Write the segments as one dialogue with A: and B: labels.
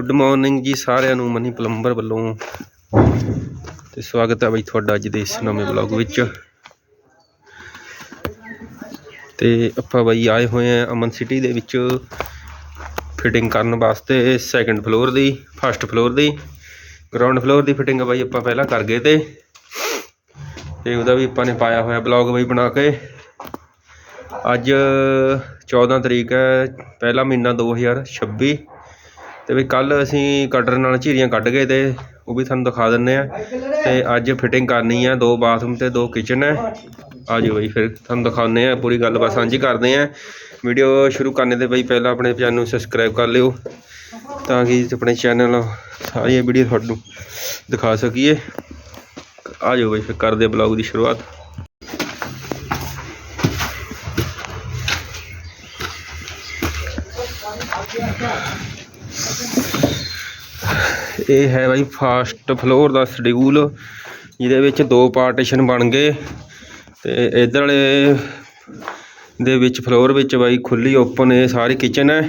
A: Good morning ਜੀ ਸਾਰਿਆਂ ਨੂੰ, ਮਨੀ ਪਲੰਬਰ ਵੱਲੋਂ। ਤੇ ਸਵਾਗਤ ਹੈ ਬਈ ਤੁਹਾਡਾ ਅੱਜ ਦੇ ਇਸ ਨਵੇਂ ਵਲੌਗ ਵਿੱਚ। ਤੇ ਆਪਾਂ ਬਈ ਆਏ ਹੋਏ ਆ ਅਮਨ ਸਿਟੀ ਦੇ ਵਿੱਚ ਫਿਟਿੰਗ ਕਰਨ ਵਾਸਤੇ ਸੈਕੰਡ ਫਲੋਰ ਦੀ ਫਸਟ ਫਲੋਰ ਦੀ ਗਰਾਊਂਡ ਫਲੋਰ ਦੀ ਫਿਟਿੰਗ ਬਈ ਆਪਾਂ ਪਹਿਲਾਂ ਕਰ ਗਏ ਤੇ। ਤੇ ਉਹਦਾ ਵੀ ਆਪਾਂ ਨੇ ਪਾਇਆ ਹੋਇਆ ਬਲੌਗ ਬਈ ਬਣਾ ਕੇ। ਅੱਜ 14 ਤਰੀਕ ਹੈ, ਪਹਿਲਾ ਮਹੀਨਾ 2026 ਤੇ ਵੀ ਕੱਲ ਅਸੀਂ ਕਟਰ ਨਾਲ ਝੀਰੀਆਂ ਕੱਢ ਗਏ ਤੇ ਉਹ ਵੀ ਤੁਹਾਨੂੰ ਦਿਖਾ ਦਿੰਨੇ ਆ ਤੇ ਅੱਜ ਫਿਟਿੰਗ ਕਰਨੀ ਆ, ਦੋ ਬਾਥਰੂਮ ਤੇ ਦੋ ਕਿਚਨ ਹੈ। ਆ ਜਾਓ ਬਈ, ਫਿਰ ਤੁਹਾਨੂੰ ਦਿਖਾਉਂਦੇ ਆ ਪੂਰੀ ਗੱਲਬਾਤ ਸਾਂਝੀ ਕਰਦੇ ਆ ਵੀਡੀਓ ਸ਼ੁਰੂ ਕਰਨੇ 'ਤੇ ਬਈ ਪਹਿਲਾਂ ਆਪਣੇ ਚੈਨਲ ਨੂੰ ਸਬਸਕ੍ਰਾਈਬ ਕਰ ਲਿਓ, ਤਾਂ ਕਿ ਆਪਣੇ ਚੈਨਲ ਸਾਰੀਆਂ ਵੀਡੀਓ ਤੁਹਾਨੂੰ ਦਿਖਾ ਸਕੀਏ। ਆ ਜਾਓ ਬਈ, ਫਿਰ ਕਰਦੇ ਬਲੌਗ ਦੀ ਸ਼ੁਰੂਆਤ। ਇਹ ਹੈ ਬਾਈ ਫਾਸਟ ਫਲੋਰ ਦਾ ਸ਼ਡਿਊਲ, ਜਿਹਦੇ ਵਿੱਚ ਦੋ ਪਾਰਟੀਸ਼ਨ ਬਣ ਗਏ ਤੇ ਇਧਰ ਵਾਲੇ ਦੇ ਵਿੱਚ ਫਲੋਰ ਵਿੱਚ ਬਾਈ ਖੁੱਲੀ ਓਪਨ, ਇਹ ਸਾਰੀ ਕਿਚਨ ਹੈ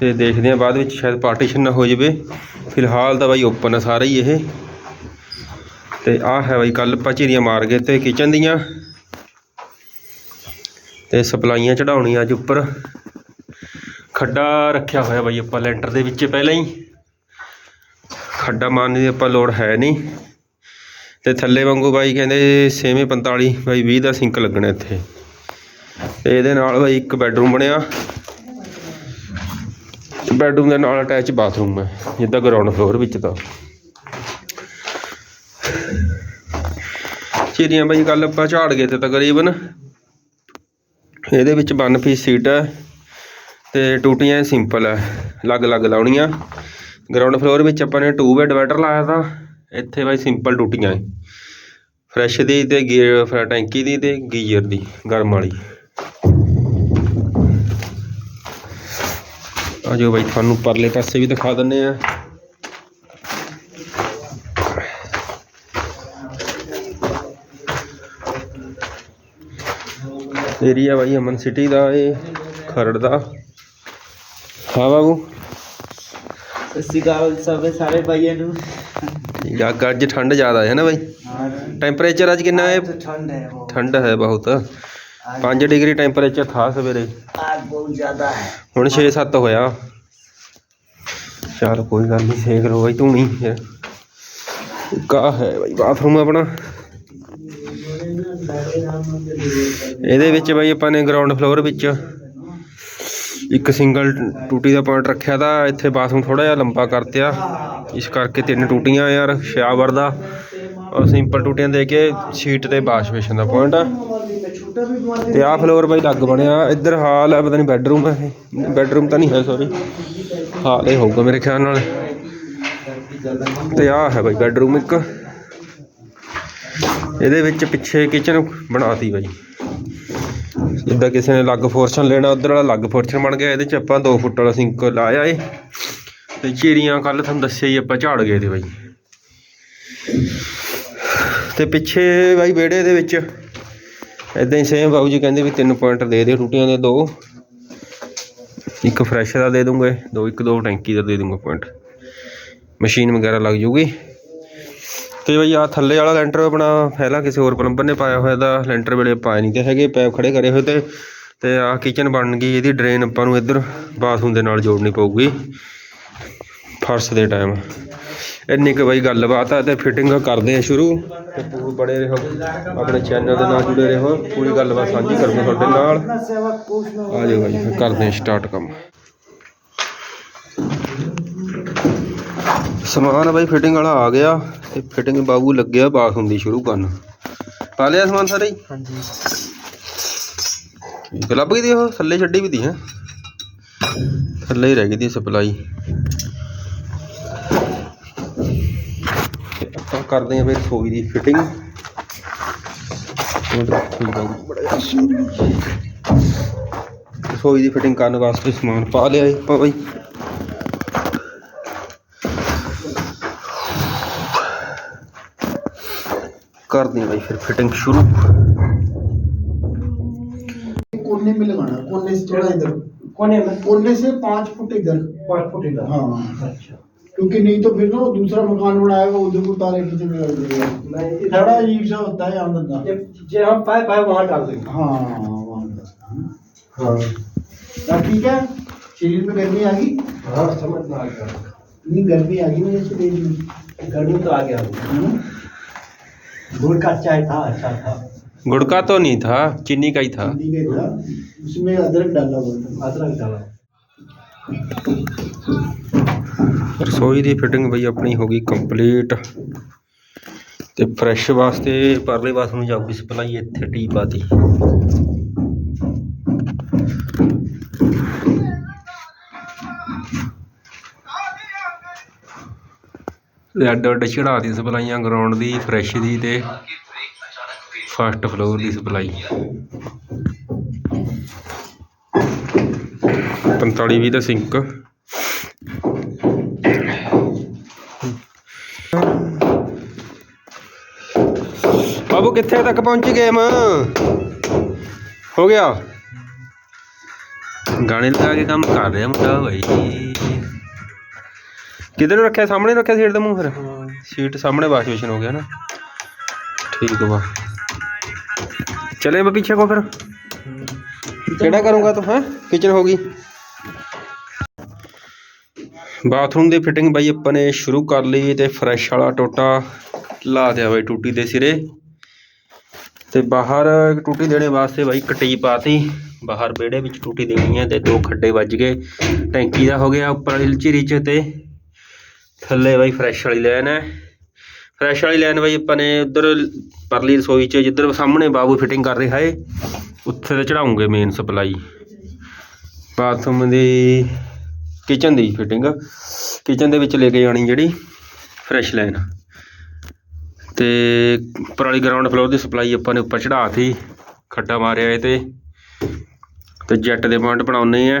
A: ਤੇ ਦੇਖਦੇ ਹਾਂ ਬਾਅਦ ਵਿੱਚ ਸ਼ਾਇਦ ਪਾਰਟੀਸ਼ਨ ਨਾ ਹੋ ਜਾਵੇ। ਫਿਲਹਾਲ ਤਾਂ ਬਾਈ ਓਪਨ ਹੈ ਸਾਰਾ ਹੀ ਇਹ। ਤੇ ਆਹ ਹੈ ਬਾਈ ਕੱਲ ਪਚੀਰੀਆਂ ਮਾਰ ਗਏ ਤੇ ਕਿਚਨ ਦੀਆਂ। ਤੇ ਸਪਲਾਈਆਂ ਚੜਾਉਣੀਆਂ ਅੱਜ ਉੱਪਰ। ਖੱਡਾ ਰੱਖਿਆ ਹੋਇਆ ਬਾਈ ਆਪਾਂ ਲੈਂਟਰ ਦੇ ਵਿੱਚ ਪਹਿਲਾਂ ਹੀ। ਖੱਡਾ ਮਾਰਨ ਦੀ ਆਪਾਂ ਲੋੜ ਹੈ ਨਹੀਂ। ਤੇ ਥੱਲੇ ਵਾਂਗੂ ਬਾਈ ਕਹਿੰਦੇ 6ਵੇਂ 45 ਬਾਈ 20 ਦਾ ਸਿੰਕ ਲੱਗਣਾ ਇੱਥੇ। ਤੇ ਇਹਦੇ ਨਾਲ ਬਾਈ ਇੱਕ ਬੈੱਡਰੂਮ ਬਣਿਆ। ਬੈੱਡਰੂਮ ਦੇ ਨਾਲ ਅਟੈਚ ਬਾਥਰੂਮ ਹੈ, ਜਿੱਦਾਂ ਗਰਾਊਂਡ ਫਲੋਰ ਵਿੱਚ ਤਾਂ। ਚੀਰੀਆਂ ਬਾਈ ਕੱਲ ਆਪਾਂ ਝਾੜ ਗਏ ਤੇ ਤਕਰੀਬਨ ਇਹਦੇ ਵਿੱਚ ਵਨ ਪੀਸ ਸੀਟ ਹੈ ਤੇ ਟੂਟੀਆਂ ਸਿੰਪਲ ਹੈ, ਅਲੱਗ-ਅਲੱਗ ਲਾਉਣੀਆਂ। ਗਰਾਊਂਡ ਫਲੋਰ ਵਿੱਚ ਆਪਾਂ ਨੇ ਟੂ ਵੇ ਡਿਵਾਈਡਰ ਲਾਇਆ ਤਾਂ ਇੱਥੇ ਬਾਈ ਸਿੰਪਲ ਟੂਟੀਆਂ ਹੈ ਫਰੈਸ਼ ਦੀ ਤੇ ਗੀਰ ਫਿਰ ਟੈਂਕੀ ਦੀ ਤੇ ਗੀਜ਼ਰ ਦੀ, ਗਰਮ ਵਾਲੀ। ਆ ਬਾਈ, ਤੁਹਾਨੂੰ ਪਰਲੇ ਪਾਸੇ ਵੀ ਦਿਖਾ ਦਿੰਨੇ ਆ। ਏਰੀਆ ਬਾਈ ਅਮਨ ਸਿਟੀ ਦਾ, ਇਹ ਖਰੜ ਦਾ। ਹਾਂ ਬਾਬੂ।
B: ਸਤਿ ਸ਼੍ਰੀ ਸਭੇ ਸਾਰੇ ਭਾਈਆਂ ਨੂੰ।
A: ਠੀਕ ਆ ਠੰਡ ਜ਼ਿਆਦਾ ਹੈ ਨਾ ਬਾਈ?
B: ਹਾਂ
A: ਟੈਂਪਰੇਚਰ ਅੱਜ ਕਿੰਨਾ ਹੈ?
B: ਠੰਡ ਹੈ ਬਹੁਤ।
A: ਠੰਡ ਹੈ ਬਹੁਤ। 5 ਡਿਗਰੀ ਟੈਂਪਰੇਚਰ ਥਾ ਸਵੇਰੇ। ਹੁਣ 6-7 ਹੋਇਆ। ਚਲ ਕੋਈ ਗੱਲ ਨਹੀਂ ਸੇਕ ਲੋ ਬਾਈ ਧੂਣੀ ਕਾ ਹੈ ਬਾਈ ਬਾਥਰੂਮ ਆਪਣਾ। ਇਹਦੇ ਵਿੱਚ ਬਾਈ ਆਪਾਂ ਨੇ ਗਰਾਊਂਡ ਫਲੋਰ ਵਿੱਚ ਇੱਕ ਸਿੰਗਲ ਟੂਟੀ ਦਾ ਪੁਆਇੰਟ ਰੱਖਿਆ ਤਾਂ ਇੱਥੇ ਬਾਥਰੂਮ ਥੋੜਾ ਜਿਹਾ ਲੰਬਾ ਕਰਤਿਆ। ਇਸ ਕਰਕੇ ਤਿੰਨ ਟੂਟੀਆਂ ਯਾਰ ਸ਼ਾਵਰ ਦਾ। ਔਰ ਸਿੰਪਲ ਟੂਟੀਆਂ ਦੇ ਕੇ ਸ਼ੀਟ ਤੇ ਵਾਸ਼ ਬੇਸ਼ਨ ਦਾ ਪੁਆਇੰਟ ਆ। ਤੇ ਆਹ ਫਲੋਰ ਬਾਈ ਲੱਗ ਬਣਿਆ। ਇੱਧਰ ਹਾਲ ਹੈ ਪਤਾ ਨਹੀਂ ਬੈੱਡਰੂਮ ਹੈ ਇਹ। ਬੈੱਡਰੂਮ ਤਾਂ ਨਹੀਂ ਹੈ ਸੌਰੀ ਹਾਲ ਇਹ ਹੋਊਗਾ ਮੇਰੇ ਖਿਆਲ ਨਾਲ। ਤੇ ਆਹ ਹੈ ਬਾਈ ਬੈੱਡਰੂਮ ਇੱਕ। ਇਹਦੇ ਵਿੱਚ ਪਿੱਛੇ ਕਿਚਨ ਬਣਾਤੀ ਬਾਈ। ਜਿੱਦਾਂ ਕਿਸੇ ਨੇ ਅਲੱਗ ਫੋਰਸ਼ਨ ਲੈਣਾ, ਉਧਰ ਵਾਲਾ ਅਲੱਗ ਫੋਰਸ਼ਨ ਬਣ ਗਿਆ, ਇਹਦੇ ਚ ਆਪਾਂ 2 ਫੁੱਟ ਵਾਲਾ ਸਿੰਕ ਲਾਇਆ ਏ। ਤੇ ਚੀਰੀਆਂ ਕੱਲ ਤੁਹਾਨੂੰ ਦੱਸਿਆ ਹੀ ਆਪਾਂ ਝਾੜ ਗਏ ਤੇ ਬਾਈ। ਤੇ ਪਿੱਛੇ ਬਾਈ ਵਿਹੜੇ ਦੇ ਵਿੱਚ ਇਦਾਂ ਹੀ ਸੇਮ ਬਾਬੂ ਜੀ ਕਹਿੰਦੇ ਵੀ ਤਿੰਨ ਪੁਆਇੰਟ ਦੇ ਦਿਓ ਟੂਟੀਆਂ ਦੇ ਦੋ। ਇੱਕ ਫਰੈਸ਼ ਦਾ ਦੇ ਦੂੰਗੇ, ਦੋ ਇੱਕ ਦੋ ਟੈਂਕੀ ਦਾ ਦੇ ਦੂੰਗਾ ਪੁਆਇੰਟ ਮਸ਼ੀਨ ਵਗੈਰਾ ਲੱਗ ਜੂਗੀ। ਤੇ ਬਈ ਆ ਥੱਲੇ ਵਾਲਾ ਲੈਂਟਰ ਆਪਣਾ ਪਹਿਲਾਂ ਕਿਸੇ ਹੋਰ ਪਲੰਬਰ ਨੇ ਪਾਇਆ ਹੋਇਆ ਦਾ ਲੈਂਟਰ ਵੇਲੇ ਪਾਏ ਨਹੀਂ ਤੇ ਹੈਗੇ, ਪੈਪ ਖੜੇ ਕਰੇ ਹੋਏ ਤੇ ਤੇ ਆ ਕਿਚਨ ਬਣ ਗਈ ਇਹਦੀ ਡਰੇਨ ਆਪਾਂ ਨੂੰ ਇੱਧਰ ਬਾਥਰੂਮ ਦੇ ਨਾਲ ਜੋੜਨੀ ਪਊਗੀ, ਫਰਸ਼ ਦੇ ਟਾਈਮ ਇੰਨੀ ਕੁ ਬਈ ਗੱਲਬਾਤ ਆ ਤੇ ਫਿਟਿੰਗ ਕਰਦੇ ਆ ਸ਼ੁਰੂ, ਤੇ ਪੂਰੇ ਬੜੇ ਰਹੋ, ਆਪਣੇ ਚੈਨਲ ਦੇ ਨਾਲ ਜੁੜੇ ਰਹੋ, ਪੂਰੀ ਗੱਲਬਾਤ ਸਾਂਝੀ ਕਰਾਂਗੇ ਤੁਹਾਡੇ ਨਾਲ। ਆ ਜਾਓ ਬਾਈ, ਕਰਦੇ ਆ ਸਟਾਰਟ ਕੰਮ। ਸਮਾਨ ਬਾਈ ਫਿਟਿੰਗ ਵਾਲਾ ਆ ਗਿਆ ਤੇ ਫਿਟਿੰਗ ਬਾਬੂ ਲੱਗਿਆ ਬਾਥਰੂਮ ਦੀ ਸ਼ੁਰੂ ਕਰਨ। ਪਾ ਲਿਆ ਸਮਾਨ ਸਾਰਾ ਹੀ?
B: जी
A: ਗਲੱਬ ਗਈ ਦੀ ਉਹ? ਥੱਲੇ ਛੱਡੀ ਵੀ ਦੀ ਹੈ? ਥੱਲੇ ਹੀ ਰਹਿ ਗਈ ਦੀ ਸਪਲਾਈ। ਤੇ ਆਪਾਂ ਕਰਦੇ ਆਂ ਫਿਰ ਰਸੋਈ ਦੀ ਫਿਟਿੰਗ ਰਸੋਈ ਦੀ। ਫਿਟਿੰਗ ਕਰਨ ਵਾਸਤੇ ਸਮਾਨ ਪਾ ਲਿਆ ਆਪਾਂ ਬਈ। कर दें भाई फिर फिटिंग शुरू।
B: कोने में लगाना कोने से थोड़ा इधर। कोने में?
C: कोने से पाँच फुट इधर।
B: पाँच फुट इधर।
C: हाँ।
B: अच्छा।
C: क्योंकि नहीं तो फिर ना दूसरा मकान बनाएगा उधर को तारे खींचने लग जाएगा। बड़ा अजीब सा होता है आमद
B: का हम पाए पाए वहाँ डाल देंगे।
C: हाँ
B: हाँ।
C: हाँ ठीक है। शरीर में गर्मी आ गई।
B: हाँ समझ में आ गया।
C: नहीं गर्मी आ गई मेरे शरीर में
B: गर्मी तो आ गया।
C: हाँ।
B: गुड़ का चाय था अच्छा था
A: गुड़ का तो नहीं था चीनी का ही था
C: ठंडी का था उसमें अदरक डाला हुआ था
B: अदरक डाला
A: ਰਸੋਈ ਦੀ ਫਿਟਿੰਗ ਬਈ ਆਪਣੀ ਹੋ ਗਈ ਕੰਪਲੀਟ ਤੇ ਫਰੈਸ਼ ਵਾਸਤੇ ਪਰਲੇ ਬਾਥਰੂਮ ਨੂੰ ਜਾਊਗੀ ਸਪਲਾਈ ਇੱਥੇ ਟੀ ਪਾਤੀ ਤੇ ਅੱਡ ਅੱਡ ਚੜਾਤੀ ਸਪਲਾਈਆਂ ਗਰਾਊਂਡ ਦੀ ਫਰੈਸ਼ ਦੀ ਤੇ ਫਸਟ ਫਲੋਰ ਦੀ ਸਪਲਾਈ। 45 20 ਦਾ ਸਿੰਕ ਬਾਬੂ, ਕਿੱਥੇ ਤੱਕ ਪਹੁੰਚ ਗੇਮ ਹੋ ਗਿਆ। ਗਾਣੇ ਲਗਾ ਕੇ ਕੰਮ ਕਰ ਰਿਹਾ ਮੁੰਡਾ ਭਾਈ ਕਿਧਰ ਰੱਖਿਆ? ਸਾਹਮਣੇ ਰੱਖਿਆ ਸੀਟ ਦੇ ਮੂੰਹ ਫਿਰ? ਸੀਟ ਸਾਹਮਣੇ ਵਾਸ਼ ਬੇਸ਼ਨ ਹੋ ਗਿਆ ਨਾ। ਠੀਕ ਵਾ। ਚਲੇ ਮੈਂ ਪਿੱਛੇ ਕੋ ਫਿਰ। ਕਿਹੜਾ ਕਰੂੰਗਾ ਤੂੰ ਹੈ? ਕਿਚਨ ਹੋ ਗਈ। ਬਾਥਰੂਮ ਦੀ ਫਿਟਿੰਗ ਬਾਈ ਆਪਾਂ ਨੇ ਸ਼ੁਰੂ ਕਰ ਲਈ ਤੇ ਫਰੈਸ਼ ਵਾਲਾ ਟੋਟਾ ਲਾ ਦਿਆ ਬਾਈ ਟੂਟੀ ਦੇ ਸਿਰੇ। ਤੇ ਬਾਹਰ ਟੂਟੀ ਦੇਣੇ ਵਾਸਤੇ ਬਾਈ ਕਟੀ ਪਾਤੀ। ਬਾਹਰ ਵਿਹੜੇ ਵਿੱਚ ਟੂਟੀ ਦੇਣੀ ਹੈ ਤੇ ਦੋ ਖੱਡੇ ਵੱਜ ਗਏ। ਟੈਂਕੀ ਦਾ ਹੋ ਗਿਆ ਉੱਪਰ ਵਾਲੀ ਝੀਰੀ ਚ ਤੇ ਥੱਲੇ ਬਾਈ ਫਰੈਸ਼ ਵਾਲੀ ਲਾਈਨ ਹੈ। ਫਰੈਸ਼ ਵਾਲੀ ਲਾਈਨ ਬਾਈ ਆਪਾਂ ਨੇ ਉਧਰ ਪਰਲੀ ਰਸੋਈ ਚ ਜਿੱਧਰ ਸਾਹਮਣੇ ਬਾਬੂ ਫਿਟਿੰਗ ਕਰ ਰਿਹਾ ਏ, ਉੱਥੇ ਤੇ ਚੜਾਉਂਗੇ ਮੇਨ ਸਪਲਾਈ ਬਾਥਰੂਮ ਦੀ ਕਿਚਨ ਦੀ ਫਿਟਿੰਗ ਕਿਚਨ ਦੇ ਵਿੱਚ ਲੈ ਕੇ ਜਾਣੀ ਜਿਹੜੀ ਫਰੈਸ਼ ਲਾਈਨ ਤੇ ਉੱਪਰ ਵਾਲੀ ਗਰਾਊਂਡ ਫਲੋਰ ਦੀ ਸਪਲਾਈ ਆਪਾਂ ਨੇ ਉੱਪਰ ਚੜਾਤੀ, ਖੱਡਾ ਮਾਰਿਆ ਏ ਤੇ। ਤੇ ਜੈਟ ਦੇ ਪੁਆਇੰਟ ਬਣਾਉਣੇ ਆ।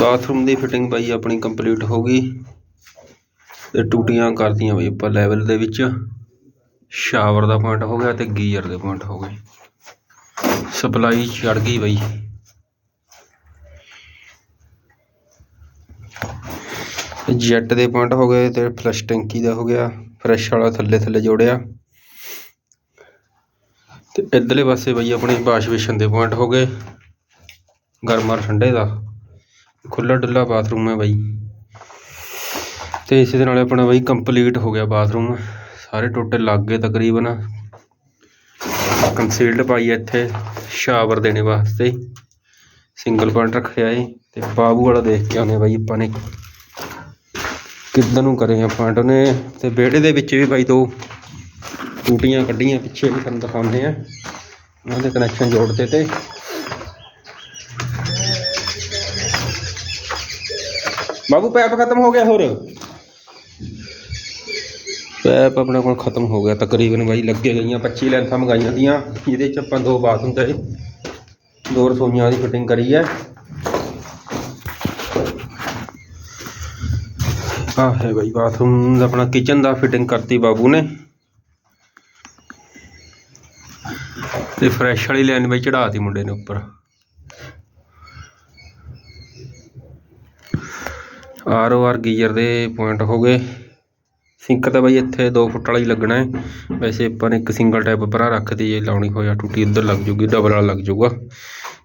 A: ਬਾਥਰੂਮ ਦੀ ਫਿਟਿੰਗ ਬਾਈ ਆਪਣੀ ਕੰਪਲੀਟ ਹੋ ਗਈ ਤੇ ਟੂਟੀਆਂ ਕਰਤੀਆਂ ਬਈ ਉੱਪਰ ਲੈਵਲ ਦੇ ਵਿੱਚ। ਸ਼ਾਵਰ ਦਾ ਪੁਆਇੰਟ ਹੋ ਗਿਆ ਤੇ ਗੀਜ਼ਰ ਦੇ ਪੁਆਇੰਟ ਹੋ ਗਏ। ਸਪਲਾਈ ਚੜ ਗਈ ਬਈ। ਜੈਟ ਦੇ ਪੁਆਇੰਟ ਹੋ ਗਏ ਤੇ ਫਲਸ਼ ਟੈਂਕੀ ਦਾ ਹੋ ਗਿਆ। ਫਰੈਸ਼ ਵਾਲਾ ਥੱਲੇ ਥੱਲੇ ਜੋੜਿਆ। ਤੇ ਇੱਧਰਲੇ ਪਾਸੇ ਬਾਈ ਆਪਣੇ ਵਾਸ਼ ਬੇਸ਼ਨ ਦੇ ਪੁਆਇੰਟ ਹੋ ਗਏ। ਗਰਮ ਠੰਡੇ ਦਾ। ਖੁੱਲਾ ਡੁੱਲਾ ਬਾਥਰੂਮ ਹੈ ਬਾਈ। ਤੇ ਇਸੇ ਦੇ ਨਾਲ ਆਪਣਾ ਬਾਈ ਕੰਪਲੀਟ ਹੋ ਗਿਆ ਬਾਥਰੂਮ ਸਾਰੇ ਟੋਟੇ ਲੱਗ ਗਏ ਤਕਰੀਬਨ। ਕੰਸੀਲਡ ਪਾਈ ਹੈ ਇੱਥੇ ਸ਼ਾਵਰ ਦੇਣੇ ਵਾਸਤੇ। ਸਿੰਗਲ ਪੁਆਇੰਟ ਰੱਖਿਆ ਏ, ਤੇ ਬਾਬੂ ਵਾਲਾ ਦੇਖ ਕੇ ਆਉਨੇ ਬਾਈ ਆਪਾਂ ਨੇ। ਕਿੱਦਾਂ ਨੂੰ ਕਰੇ ਆ ਨੇ ਉਹਨੇ, ਤੇ ਵਿਹੜੇ ਦੇ ਵਿੱਚ ਵੀ ਬਾਈ ਦੋ ਟੂਟੀਆਂ ਕੱਢੀਆਂ ਪਿੱਛੇ ਵੀ ਤੁਹਾਨੂੰ ਦਿਖਾਉਂਦੇ ਆ। ਉਹਨਾਂ ਦੇ ਕਨੈਕਸ਼ਨ ਜੋੜਦੇ ਤੇ। ਬਾਬੂ, ਪੈਪ ਖਤਮ ਹੋ ਗਿਆ ਹੋਰ? ਪੈਪ ਆਪਣੇ ਕੋਲ ਖਤਮ ਹੋ ਗਿਆ, ਤਕਰੀਬਨ ਬਾਈ ਲੱਗੇ ਗਈਆਂ 25 ਲੈਂਥਾਂ ਮੰਗਾਈਆਂ ਦੀਆਂ ਜਿਹਦੇ ਚ ਆਪਾਂ ਦੋ ਬਾਥਰੂਮ ਤੇ ਦੋ ਰਸੋਈਆਂ ਦੀ ਫਿਟਿੰਗ ਕਰੀ ਹੈ ਆਹ ਹੈ ਬਾਈ ਬਾਥਰੂਮ ਦਾ ਆਪਣਾ ਕਿਚਨ ਦਾ ਫਿਟਿੰਗ ਕਰਤੀ ਬਾਬੂ ਨੇ। ਤੇ ਫਰੈਸ਼ ਵਾਲੀ ਲਾਈਨ ਬਾਈ ਚੜਾਤੀ ਮੁੰਡੇ ਨੇ ਉੱਪਰ। ਆਰ ਓ ਆਰ ਗੀਜ਼ਰ ਦੇ ਪੁਆਇੰਟ ਹੋ ਗਏ। ਸਿੰਕ ਤਾਂ ਬਾਈ ਇੱਥੇ 2 ਫੁੱਟ ਵਾਲਾ ਹੀ ਲੱਗਣਾ ਹੈ। ਵੈਸੇ ਆਪਾਂ ਨੇ ਇੱਕ ਸਿੰਗਲ ਟੈਪ ਪਰਾਂ ਰੱਖਤੀ ਜੇ ਲਾਉਣੀ ਹੋਇਆ ਟੂਟੀ ਇੱਧਰ ਲੱਗ ਜੂਗੀ ਡਬਲ ਵਾਲਾ ਲੱਗ ਜੂਗਾ।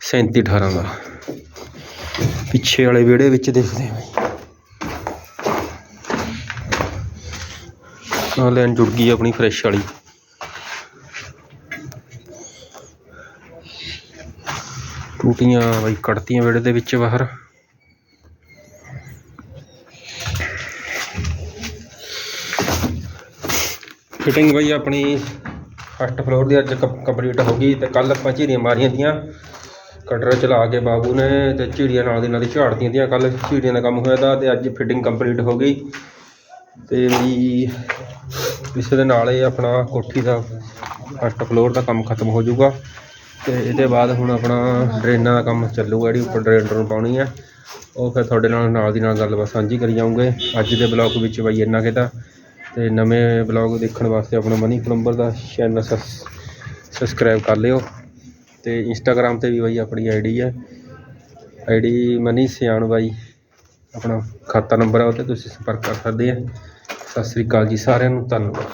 A: 37 18 ਦਾ। ਪਿੱਛੇ ਵਾਲੇ ਵਿਹੜੇ ਵਿੱਚ ਦੇਖਦੇ ਹਾਂ ਬਾਈ। ਆਹ ਲਾਈਨ ਜੁੜ ਗਈ ਆਪਣੀ ਫਰੈਸ਼ ਵਾਲੀ। ਟੂਟੀਆਂ ਬਾਈ ਕੱਢਤੀਆਂ ਵਿਹੜੇ ਦੇ ਵਿੱਚ ਬਾਹਰ। ਫਿਟਿੰਗ ਬਾਈ ਆਪਣੀ ਫਸਟ ਫਲੋਰ ਦੀ, ਅੱਜ ਕੰਪਲੀਟ ਹੋ ਗਈ ਤੇ ਕੱਲ ਆਪਾਂ ਝੀੜੀਆਂ ਮਾਰੀਆਂ ਦੀਆਂ ਕਟਰ ਚਲਾ ਕੇ ਬਾਬੂ ਨੇ ਤੇ ਝੀੜੀਆਂ ਨਾਲ ਦੀ ਨਾਲ ਦੀ ਝਾੜਦੀਆਂ ਦੀਆਂ ਕੱਲ ਝੀੜੀਆਂ ਦਾ ਕੰਮ ਹੋਇਆ ਤਾ ਤੇ ਅੱਜ ਫਿਟਿੰਗ ਕੰਪਲੀਟ ਹੋ ਗਈ। ਤੇ ਵੀ ਇਸੇ ਦੇ ਨਾਲ ਹੀ ਆਪਣਾ ਕੋਠੀ ਦਾ ਫਸਟ ਫਲੋਰ ਦਾ ਕੰਮ ਖਤਮ ਹੋ ਜਾਊਗਾ। ਤੇ ਇਹਦੇ ਬਾਅਦ ਹੁਣ ਆਪਣਾ ਡਰੇਨਾਂ ਦਾ ਕੰਮ ਚੱਲੂਗਾ, ਜਿਹੜੀ ਉੱਪਰ ਡਰੇਨ ਡਰੂਨ ਪਾਉਣੀ ਹੈ ਉਹ ਫਿਰ ਤੁਹਾਡੇ ਨਾਲ ਨਾਲ ਦੀ ਨਾਲ ਗੱਲਬਾਤ ਸਾਂਝੀ ਕਰੀ ਜਾਊਂਗੇ। ਅੱਜ ਦੇ ਬਲੌਗ ਵਿੱਚ ਬਈ ਇੰਨਾ ਕੁ ਤਾਂ ਤੇ ਨਵੇਂ ਬਲੌਗ ਦੇਖਣ ਵਾਸਤੇ ਆਪਣਾ ਮਨੀ ਪਲੰਬਰ ਦਾ ਚੈਨਲ ਸਬਸਕ੍ਰਾਈਬ ਕਰ ਲਿਓ। ਤੇ ਇੰਸਟਾਗ੍ਰam ਤੇ ਵੀ ਬਾਈ ਆਪਣੀ ਆਈਡੀ ਹੈ ਆਈਡੀ ਮਨੀ ਸਿਆਣ ਬਾਈ। ਆਪਣਾ ਖਾਤਾ ਨੰਬਰ ਹੈ ਉਹ ਤੇ ਤੁਸੀਂ ਸੰਪਰਕ ਕਰ ਸਕਦੇ ਆ। ਸਤਿ ਸ੍ਰੀ ਅਕਾਲ ਜੀ ਸਾਰਿਆਂ ਨੂੰ, ਧੰਨਵਾਦ।